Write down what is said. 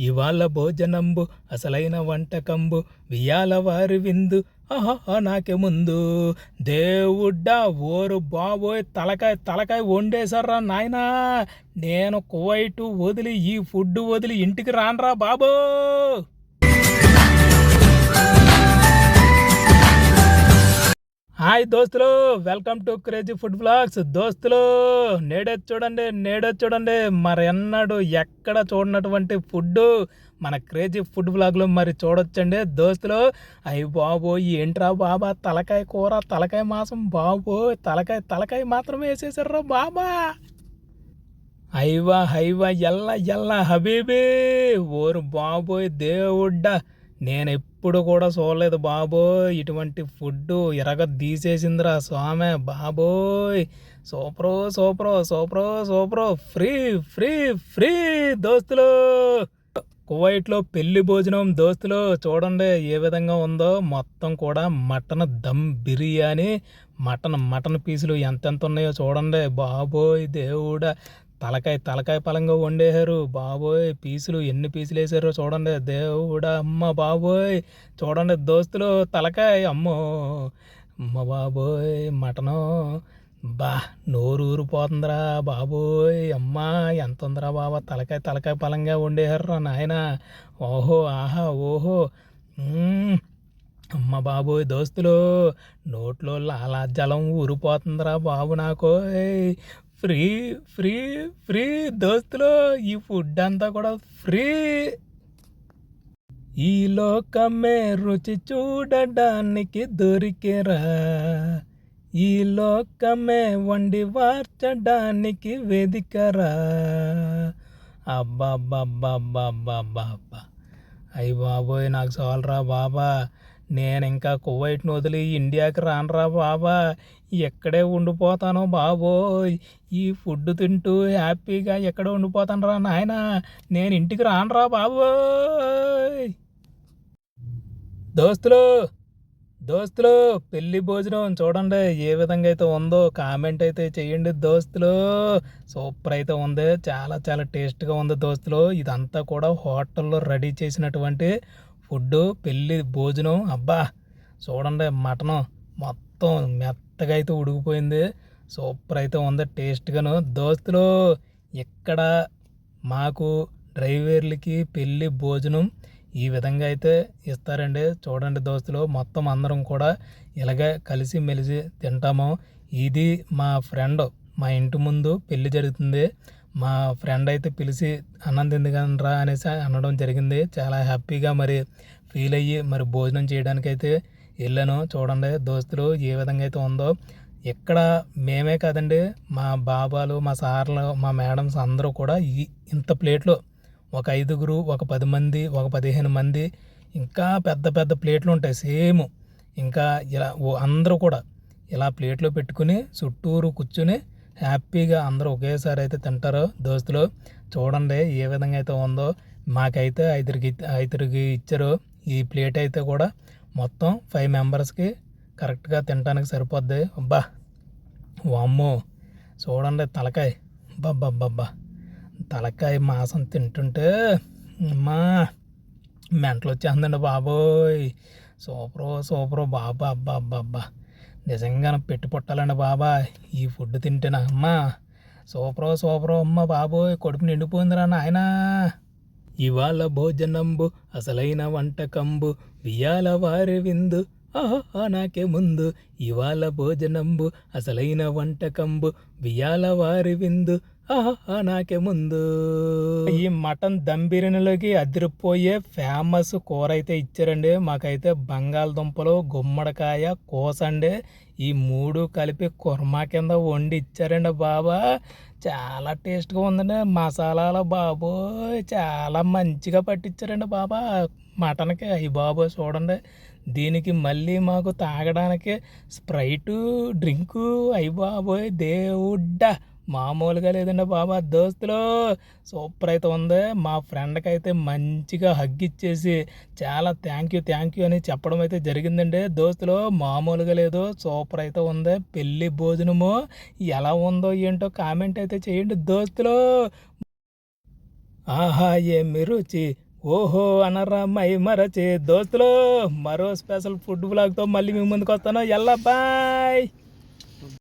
ఇవాళ భోజనంబు అసలైన వంటకంబు వియాల వారి విందు ఆహా నాకే ముందు. దేవుడ్డా ఓరు బాబోయ్ తలకాయ తలకాయ వండేశారా నాయనా. నేను కువైటు వదిలి ఈ ఫుడ్ వదిలి ఇంటికి రానరా బాబో. హాయ్ దోస్తులు welcome to crazy food blogs. దోస్తులు నేడొచ్చు చూడండి నేడే చూడండి. మరి ఎక్కడ చూడనటువంటి ఫుడ్ మన క్రేజీ ఫుడ్ బ్లాగ్లో మరి చూడొచ్చండి. దోస్తులు అయ్యి బాబో ఏంట్రా బాబా తలకాయ కూర తలకాయ మాసం బాబో తలకాయ తలకాయ మాత్రమే వేసేసారా బాబా. హైవా హైవా ఎల్ల ఎల్ల హబీబీ ఓరు బాబోయ్ దేవుడ్డా. నేను ఎప్పుడు కూడా చూడలేదు. బాబోయ్ ఇటువంటి ఫుడ్ ఎరగ తీసేసిందిరా స్వామి. బాబోయ్ సూపరో సూపరో సూపరో సూపరో. ఫ్రీ ఫ్రీ ఫ్రీ దోస్తులు. కువైట్లో పెళ్ళి భోజనం దోస్తులు చూడండి ఏ విధంగా ఉందో. మొత్తం కూడా mutton dum biryani. Mutton mutton పీసులు ఎంతెంత ఉన్నాయో చూడండి. బాబోయ్ దేవుడా. తలకాయ తలకాయ పలంగా వండేశారు. బాబోయ్ పీసులు ఎన్ని పీసులు వేసారో చూడండి. దేవుడా అమ్మ బాబోయ్ చూడండి దోస్తులు తలకాయ. అమ్మో అమ్మ బాబోయ్ మటను. బా నోరు ఊరిపోతుందిరా బాబోయ్. అమ్మ ఎంత ఉందిరా బాబా తలకాయ తలకాయ పలంగా వండేశారు నాయన. ఓహో ఆహా ఓహో. అమ్మ బాబోయ్ దోస్తులు నోట్లో లాలాజలం ఊరిపోతుందిరా బాబు నాకోయ్. ఫ్రీ ఫ్రీ ఫ్రీ దోస్తులు ఈ ఫుడ్ అంతా కూడా ఫ్రీ. ఈ లోకమే రుచి చూడడానికి దొరికేరా. ఈ లోకమే వండి వార్చడానికి వెదికరా. అబ్బా అయ్యి బాబోయ్ నాకు చాలరా బాబా. నేను ఇంకా కువైట్ను వదిలి ఇండియాకి రానరా బాబా. ఎక్కడే ఉండిపోతాను బాబోయ్. ఈ ఫుడ్ తింటూ హ్యాపీగా ఎక్కడ ఉండిపోతాను రా నాయన. నేను ఇంటికి రానరా బాబోయ్. దోస్తులు దోస్తులు పెళ్ళి భోజనం చూడండి. ఏ విధంగా అయితే ఉందో కామెంట్ అయితే చేయండి దోస్తులు. సూపర్ అయితే ఉంది. చాలా చాలా టేస్ట్గా ఉంది దోస్తులు. ఇదంతా కూడా హోటల్లో రెడీ చేసినటువంటి ఫుడ్ పెళ్ళి భోజనం. అబ్బా చూడండి మటను మొత్తం మెత్తగా అయితే ఉడికిపోయింది. సూపర్ అయితే ఉంది టేస్ట్గాను. దోస్తులు ఇక్కడ మాకు డ్రైవర్లకి పెళ్ళి భోజనం ఈ విధంగా అయితే ఇస్తారండి. చూడండి దోస్తులు మొత్తం అందరం కూడా ఇలాగే కలిసి మెలిసి తింటాము. ఇది మా ఫ్రెండ్ మా ఇంటి ముందు పెళ్ళి జరుగుతుంది. మా ఫ్రెండ్ అయితే పిలిచి అన్నం తిందిగాని రా అనేసి అనడం జరిగింది. చాలా హ్యాపీగా మరి ఫీల్ అయ్యి మరి భోజనం చేయడానికి అయితే వెళ్ళాను చూడండి దోస్తులు ఏ విధంగా అయితే ఉందో. ఇక్కడ మేమే కాదండి మా బాబాలు మా సార్లు మా మేడమ్స్ అందరూ కూడా ఈ ఇంత ప్లేట్లో ఒక ఐదుగురు ఒక పది మంది ఒక పదిహేను మంది ఇంకా పెద్ద పెద్ద ప్లేట్లు ఉంటాయి సేమ్. ఇంకా ఇలా అందరూ కూడా ఇలా ప్లేట్లో పెట్టుకుని చుట్టూరు కూర్చుని హ్యాపీగా అందరూ ఒకేసారి అయితే తింటారు. దోస్తులు చూడండి ఏ విధంగా అయితే ఉందో. మాకైతే ఐదురికి ఐదురికి ఇచ్చారు. ఈ ప్లేట్ అయితే కూడా మొత్తం ఫైవ్ మెంబర్స్కి కరెక్ట్గా తినడానికి సరిపోద్ది. అబ్బా! వామ్మో! చూడండి తలకాయ. బబ్బబ్బబ్బా తలకాయ మాసం తింటుంటే అమ్మా! మెంటలు వచ్చేస్తుందండి బాబోయ్! Super super! బాబా అబ్బా అబ్బా అబ్బా! నిజంగా పెట్టి పుట్టాలండి బాబా ఈ ఫుడ్ తింటేనా అమ్మా. సూపరో సూపరో. అమ్మ బాబోయ్ కడుపు నిండిపోయిందిరా నాయనా. ఇవాళ భోజనంబు అసలైన వంటకంబు వియాల వారి విందు. ఆహా నాకే ముందు. ఇవాళ భోజనంబు అసలైన వంటకంబు వియాల వారి విందు. నాకే ముందు. ఈ మటన్ దమ్ బిర్యానీలోకి అదిరిపోయే ఫేమస్ కూర అయితే ఇచ్చారండి. మాకైతే బంగాళదుంపలు గుమ్మడికాయ కోసండి ఈ మూడు కలిపి కుర్మా కింద వండి ఇచ్చారండి బాబా. చాలా టేస్ట్గా ఉందండి. మసాలాలు బాబోయ్ చాలా మంచిగా పట్టించారండి బాబా. మటన్కి అయ్యి బాబోయ్ చూడండి. దీనికి మళ్ళీ మాకు తాగడానికి స్ప్రైటు డ్రింకు అయ్యి బాబోయ్ దేవుడ్డా మామూలుగా లేదండి బాబా. దోస్తులు సూపర్ అయితే ఉంది. మా ఫ్రెండ్కి అయితే మంచిగా హగ్ ఇచ్చేసి చాలా థ్యాంక్ యూ థ్యాంక్ యూ అని చెప్పడం అయితే జరిగిందండి. దోస్తులు మామూలుగా లేదు సూపర్ అయితే ఉంది. పెళ్ళి భోజనము ఎలా ఉందో ఏంటో కామెంట్ అయితే చేయండి దోస్తులు. ఆహా ఏమి రుచి? ఓహో అనరా మై మరచే. దోస్తులు మరో స్పెషల్ ఫుడ్ బ్లాగ్తో మళ్ళీ మీ ముందుకు వస్తాను ఎల్లా బాయ్.